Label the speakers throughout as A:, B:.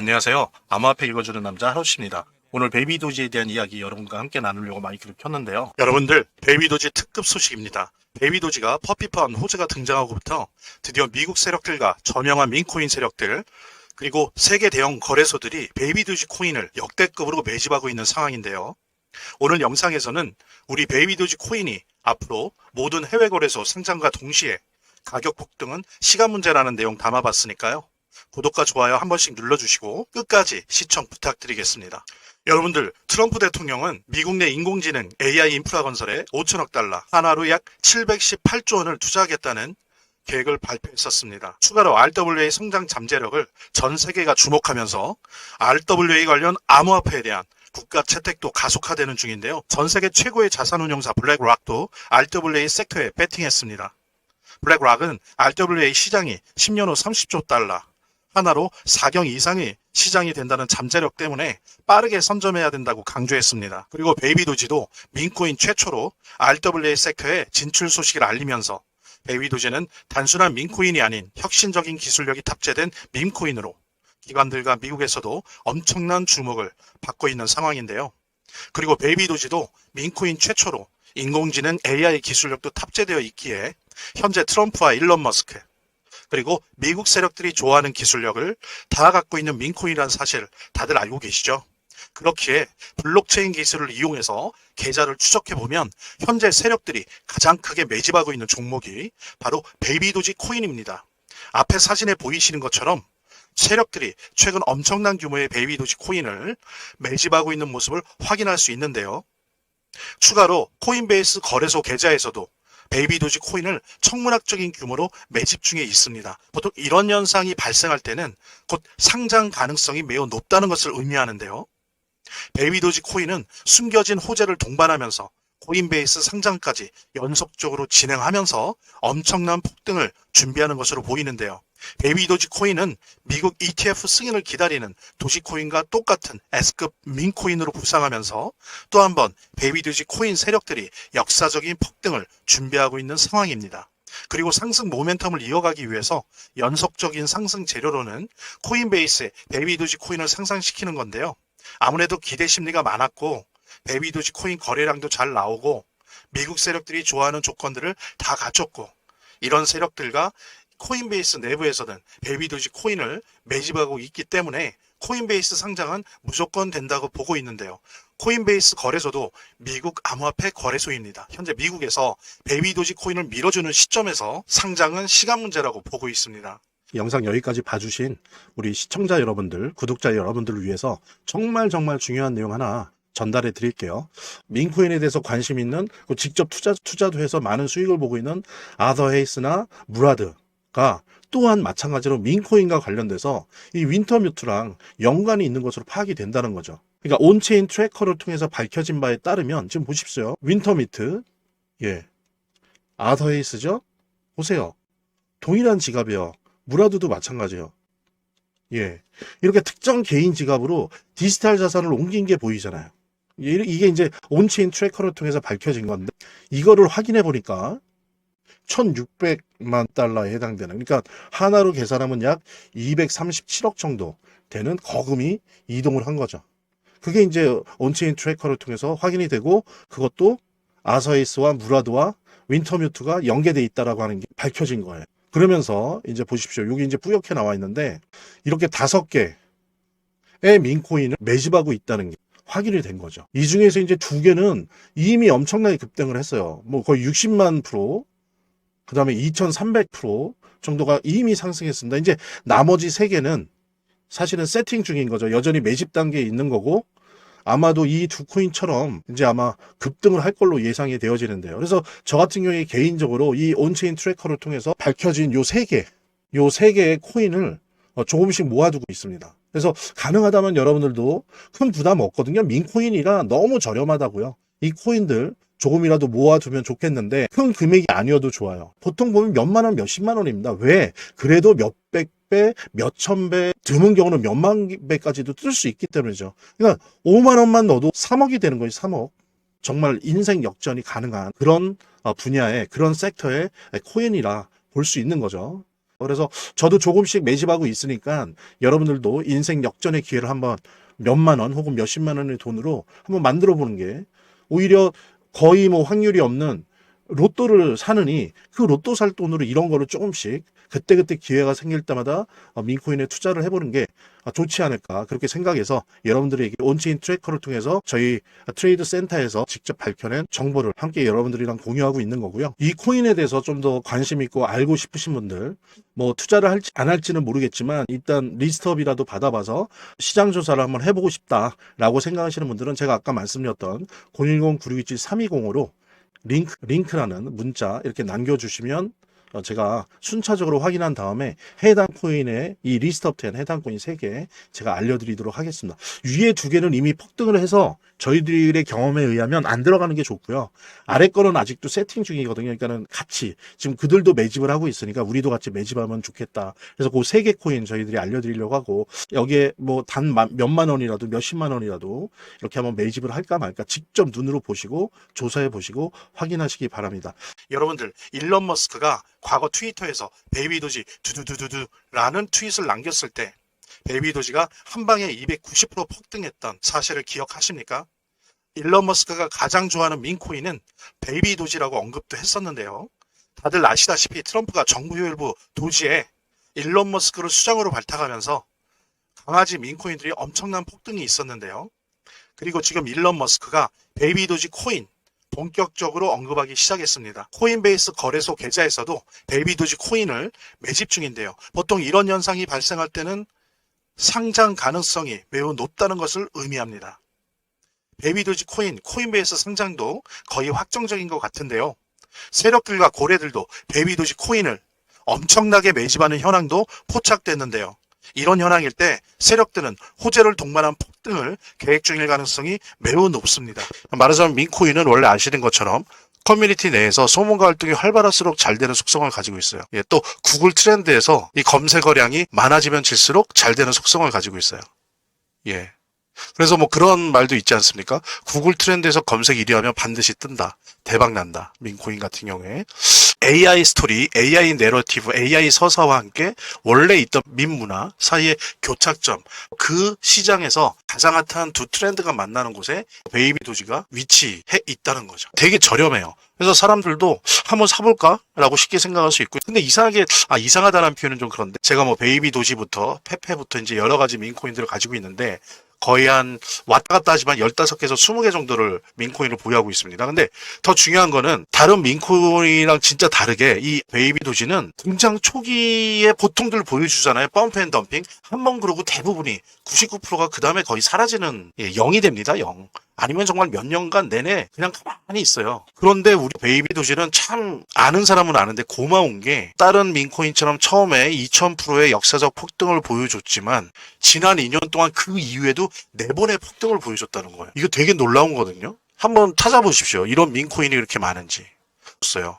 A: 안녕하세요. 암호화폐 읽어주는 남자 하루씨입니다. 오늘 베이비 도지에 대한 이야기 여러분과 함께 나누려고 마이크를 켰는데요. 여러분들, 베이비 도지 특급 소식입니다. 베이비 도지가 퍼피펀 호재가 등장하고부터 드디어 미국 세력들과 저명한 민코인 세력들, 그리고 세계 대형 거래소들이 베이비 도지 코인을 역대급으로 매집하고 있는 상황인데요. 오늘 영상에서는 우리 베이비 도지 코인이 앞으로 모든 해외 거래소 상장과 동시에 가격 폭등은 시간 문제라는 내용 담아봤으니까요. 구독과 좋아요 한 번씩 눌러주시고 끝까지 시청 부탁드리겠습니다. 여러분들 트럼프 대통령은 미국 내 인공지능 AI 인프라 건설에 5천억 달러 하나로 약 718조 원을 투자하겠다는 계획을 발표했었습니다. 추가로 RWA 성장 잠재력을 전 세계가 주목하면서 RWA 관련 암호화폐에 대한 국가 채택도 가속화되는 중인데요. 전 세계 최고의 자산운용사 블랙락도 RWA 섹터에 베팅했습니다. 블랙락은 RWA 시장이 10년 후 30조 달러, 하나로 4경 이상의 시장이 된다는 잠재력 때문에 빠르게 선점해야 된다고 강조했습니다. 그리고 베이비 도지도 민코인 최초로 RWA 섹터에 진출 소식을 알리면서 베이비 도지는 단순한 민코인이 아닌 혁신적인 기술력이 탑재된 밈코인으로 기관들과 미국에서도 엄청난 주목을 받고 있는 상황인데요. 그리고 베이비 도지도 민코인 최초로 인공지능 AI 기술력도 탑재되어 있기에 현재 트럼프와 일론 머스크 그리고 미국 세력들이 좋아하는 기술력을 다 갖고 있는 민코인이라는 사실 다들 알고 계시죠? 그렇기에 블록체인 기술을 이용해서 계좌를 추적해 보면 현재 세력들이 가장 크게 매집하고 있는 종목이 바로 베이비도지 코인입니다. 앞에 사진에 보이시는 것처럼 세력들이 최근 엄청난 규모의 베이비도지 코인을 매집하고 있는 모습을 확인할 수 있는데요. 추가로 코인베이스 거래소 계좌에서도 베이비 도지 코인을 천문학적인 규모로 매집 중에 있습니다. 보통 이런 현상이 발생할 때는 곧 상장 가능성이 매우 높다는 것을 의미하는데요. 베이비 도지 코인은 숨겨진 호재를 동반하면서 코인베이스 상장까지 연속적으로 진행하면서 엄청난 폭등을 준비하는 것으로 보이는데요. 베이비 도지 코인은 미국 ETF 승인을 기다리는 도지코인과 똑같은 S급 민코인으로 부상하면서 또 한 번 베이비 도지 코인 세력들이 역사적인 폭등을 준비하고 있는 상황입니다. 그리고 상승 모멘텀을 이어가기 위해서 연속적인 상승 재료로는 코인베이스의 베이비 도지 코인을 상승시키는 건데요. 아무래도 기대 심리가 많았고 베이비 도지 코인 거래량도 잘 나오고 미국 세력들이 좋아하는 조건들을 다 갖췄고 이런 세력들과 코인베이스 내부에서는 베이비 도지 코인을 매집하고 있기 때문에 코인베이스 상장은 무조건 된다고 보고 있는데요. 코인베이스 거래소도 미국 암호화폐 거래소입니다. 현재 미국에서 베이비 도지 코인을 밀어주는 시점에서 상장은 시간 문제라고 보고 있습니다.
B: 영상 여기까지 봐주신 우리 시청자 여러분들, 구독자 여러분들을 위해서 정말 정말 중요한 내용 하나 전달해 드릴게요. 민코인에 대해서 관심 있는 그 직접 투자, 투자도 해서 많은 수익을 보고 있는 아더 헤이스나 무라드가 또한 마찬가지로 민코인과 관련돼서 이 윈터뮤트랑 연관이 있는 것으로 파악이 된다는 거죠. 그러니까 온체인 트래커를 통해서 밝혀진 바에 따르면 지금 보십시오. 윈터미트, 예, 아더 헤이스죠? 보세요. 동일한 지갑이요. 무라드도 마찬가지예요. 예. 이렇게 특정 개인 지갑으로 디지털 자산을 옮긴 게 보이잖아요. 이- 이게 이제 온체인 트래커를 통해서 밝혀진 건데, 이거를 확인해 보니까 1600만 달러에 해당되는, 그러니까 하나로 계산하면 약 237억 정도 되는 거금이 이동을 한 거죠. 그게 이제 온체인 트래커를 통해서 확인이 되고, 그것도 아서이스와 무라드와 윈터뮤트가 연계돼 있다라고 하는 게 밝혀진 거예요. 그러면서 이제 보십시오. 여기 이제 뿌옇게 나와 있는데 이렇게 다섯 개의 민코인을 매집하고 있다는 게 확인이 된 거죠. 이 중에서 이제 두 개는 이미 엄청나게 급등을 했어요. 뭐 거의 60만 프로, 그 다음에 2300% 정도가 이미 상승했습니다. 이제 나머지 세 개는 사실은 세팅 중인 거죠. 여전히 매집 단계에 있는 거고 아마도 이 두 코인처럼 이제 아마 급등을 할 걸로 예상이 되어지는데요. 그래서 저 같은 경우에 개인적으로 이 온체인 트래커를 통해서 밝혀진 요 세 개, 요 세 개의 코인을 어, 조금씩 모아두고 있습니다. 그래서 가능하다면 여러분들도 큰 부담 없거든요. 민코인이라 너무 저렴하다고요. 이 코인들 조금이라도 모아두면 좋겠는데 큰 금액이 아니어도 좋아요. 보통 보면 몇만 원, 몇십만 원입니다. 왜? 그래도 몇백 배, 몇천 배, 드문 경우는 몇만 배까지도 뜰 수 있기 때문이죠. 그러니까 5만 원만 넣어도 3억이 되는 거예요, 3억. 정말 인생 역전이 가능한 그런 어, 분야의 그런 섹터의 코인이라 볼 수 있는 거죠. 그래서 저도 조금씩 매집하고 있으니까 여러분들도 인생 역전의 기회를 한번 몇만 원 혹은 몇십만 원의 돈으로 한번 만들어 보는 게 오히려 거의 뭐 확률이 없는 로또를 사느니 그 로또 살 돈으로 이런 거를 조금씩 그때그때 기회가 생길 때마다 어, 민코인에 투자를 해보는 게 아, 좋지 않을까 그렇게 생각해서 여러분들에게 온체인 트래커를 통해서 저희 트레이드 센터에서 직접 밝혀낸 정보를 함께 여러분들이랑 공유하고 있는 거고요. 이 코인에 대해서 좀 더 관심 있고 알고 싶으신 분들 뭐 투자를 할지 안 할지는 모르겠지만 일단 리스트업이라도 받아봐서 시장 조사를 한번 해보고 싶다라고 생각하시는 분들은 제가 아까 말씀드렸던 010-9627-320으로 링크, 링크라는 문자 이렇게 남겨주시면 어, 제가 순차적으로 확인한 다음에 해당 코인의 이 리스트업 된 해당 코인 3개 제가 알려드리도록 하겠습니다. 위에 두 개는 이미 폭등을 해서 저희들의 경험에 의하면 안 들어가는 게 좋고요. 아래 거는 아직도 세팅 중이거든요. 그러니까는 같이 지금 그들도 매집을 하고 있으니까 우리도 같이 매집하면 좋겠다. 그래서 그 세 개 코인 저희들이 알려드리려고 하고 여기에 뭐 단 몇만 원이라도 몇십만 원이라도 이렇게 한번 매집을 할까 말까 직접 눈으로 보시고 조사해 보시고 확인하시기 바랍니다.
A: 여러분들 일론 머스크가 과거 트위터에서 베이비 도지 두두두두두라는 트윗을 남겼을 때 베이비 도지가 한 방에 290% 폭등했던 사실을 기억하십니까? 일론 머스크가 가장 좋아하는 민코인은 베이비 도지라고 언급도 했었는데요. 다들 아시다시피 트럼프가 정부효일부 도지에 일론 머스크를 수장으로 발탁하면서 강아지 민코인들이 엄청난 폭등이 있었는데요. 그리고 지금 일론 머스크가 베이비 도지 코인 본격적으로 언급하기 시작했습니다. 코인베이스 거래소 계좌에서도 베이비 도지 코인을 매집 중인데요. 보통 이런 현상이 발생할 때는 상장 가능성이 매우 높다는 것을 의미합니다. 베이비 도지 코인, 코인베이스 상장도 거의 확정적인 것 같은데요. 세력들과 고래들도 베이비 도지 코인을 엄청나게 매집하는 현황도 포착됐는데요. 이런 현황일 때 세력들은 호재를 동반한 폭등을 계획 중일 가능성이 매우 높습니다. 말하자면 민코인은 원래 아시는 것처럼 커뮤니티 내에서 소문과 활동이 활발할수록 잘 되는 속성을 가지고 있어요. 예, 또 구글 트렌드에서 이 검색어량이 많아지면 질수록 잘 되는 속성을 가지고 있어요. 예. 그래서 뭐 그런 말도 있지 않습니까? 구글 트렌드에서 검색 1위 하면 반드시 뜬다. 대박 난다. 민코인 같은 경우에. AI 스토리, AI 내러티브, AI 서사와 함께 원래 있던 민문화 사이의 교착점, 그 시장에서 가장 핫한 두 트렌드가 만나는 곳에 베이비 도지가 위치해 있다는 거죠. 되게 저렴해요. 그래서 사람들도 한번 사볼까라고 쉽게 생각할 수 있고, 근데 이상하게 아 이상하다는 표현은 좀 그런데 제가 뭐 베이비 도지부터 페페부터 이제 여러 가지 민코인들을 가지고 있는데 거의 한 왔다 갔다 하지만 15개에서 20개 정도를 민코인을 보유하고 있습니다. 근데 더 중요한 거는 다른 민코인이랑 진짜 다르게 이 베이비 도지는 등장 초기에 보통들 보여주잖아요. 펌프 앤 덤핑. 한 번 그러고 대부분이 99%가 그 다음에 거의 사라지는 예, 0이 됩니다. 0. 아니면 정말 몇 년간 내내 그냥 가만히 있어요. 그런데 우리 베이비 도시는 참 아는 사람은 아는데 고마운 게 다른 민코인처럼 처음에 2000%의 역사적 폭등을 보여줬지만 지난 2년 동안 그 이후에도 네 번의 폭등을 보여줬다는 거예요. 이거 되게 놀라운 거거든요. 한번 찾아보십시오. 이런 민코인이 이렇게 많은지. 없어요.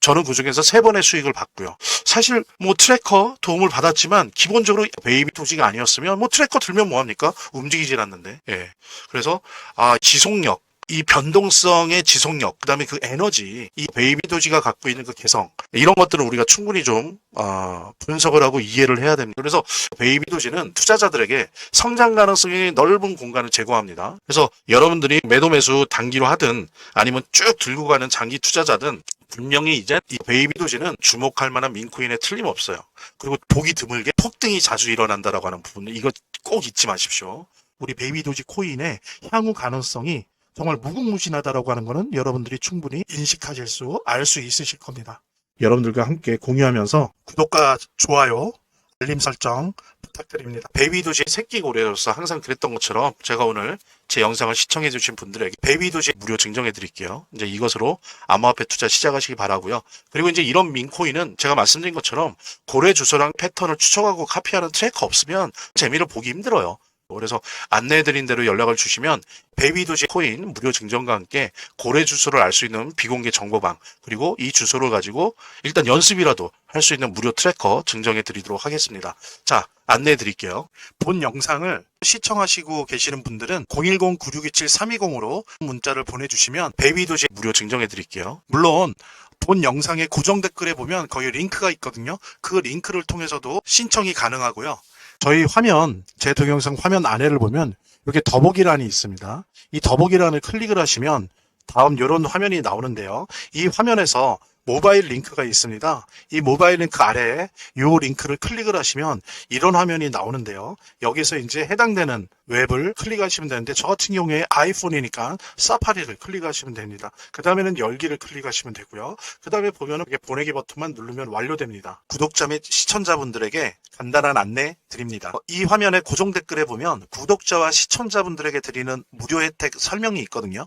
A: 저는 그 중에서 세 번의 수익을 봤고요. 사실 뭐 트래커 도움을 받았지만 기본적으로 베이비 도지가 아니었으면 뭐 트래커 들면 뭐합니까? 움직이질 않는데. 예. 그래서 아 지속력 이 변동성의 지속력, 그다음에 그 에너지, 이 베이비 도지가 갖고 있는 그 개성 이런 것들은 우리가 충분히 좀 아, 분석을 하고 이해를 해야 됩니다. 그래서 베이비 도지는 투자자들에게 성장 가능성이 넓은 공간을 제공합니다. 그래서 여러분들이 매도 매수 단기로 하든 아니면 쭉 들고 가는 장기 투자자든 분명히 이제 이 베이비 도지는 주목할 만한 민코인에 틀림없어요. 그리고 보기 드물게 폭등이 자주 일어난다라고 하는 부분 이거 꼭 잊지 마십시오. 우리 베이비 도지 코인의 향후 가능성이 정말 무궁무진하다라고 하는 거는 여러분들이 충분히 인식하실 수, 알 수 있으실 겁니다.
B: 여러분들과 함께 공유하면서
A: 구독과 좋아요, 알림 설정 부탁드립니다. 베이비 도시의 새끼 고래로서 항상 그랬던 것처럼 제가 오늘 제 영상을 시청해 주신 분들에게 베이비 도시 무료 증정해 드릴게요. 이제 이것으로 암호화폐 투자 시작하시기 바라고요. 그리고 이제 이런 민코인은 제가 말씀드린 것처럼 고래 주소랑 패턴을 추적하고 카피하는 트래커 없으면 재미를 보기 힘들어요. 그래서 안내해드린 대로 연락을 주시면 베이비도지 코인 무료 증정과 함께 고래 주소를 알 수 있는 비공개 정보방 그리고 이 주소를 가지고 일단 연습이라도 할 수 있는 무료 트래커 증정해 드리도록 하겠습니다. 자, 안내해 드릴게요. 본 영상을 시청하시고 계시는 분들은 010-9627-320으로 문자를 보내주시면 베이비도지 무료 증정해 드릴게요. 물론 본 영상의 고정 댓글에 보면 거기 링크가 있거든요. 그 링크를 통해서도 신청이 가능하고요. 저희 화면, 제 동영상 화면 아래를 보면 이렇게 더보기란이 있습니다. 이 더보기란을 클릭을 하시면 다음 이런 화면이 나오는데요. 이 화면에서 모바일 링크가 있습니다. 이 모바일 링크 아래에 이 링크를 클릭을 하시면 이런 화면이 나오는데요. 여기서 이제 해당되는 웹을 클릭하시면 되는데 저 같은 경우에 아이폰이니까 사파리를 클릭하시면 됩니다. 그 다음에는 열기를 클릭하시면 되고요. 그 다음에 보면은 이렇게 보내기 버튼만 누르면 완료됩니다. 구독자 및 시청자분들에게 간단한 안내 드립니다. 어, 이 화면의 고정 댓글에 보면 구독자와 시청자분들에게 드리는 무료 혜택 설명이 있거든요.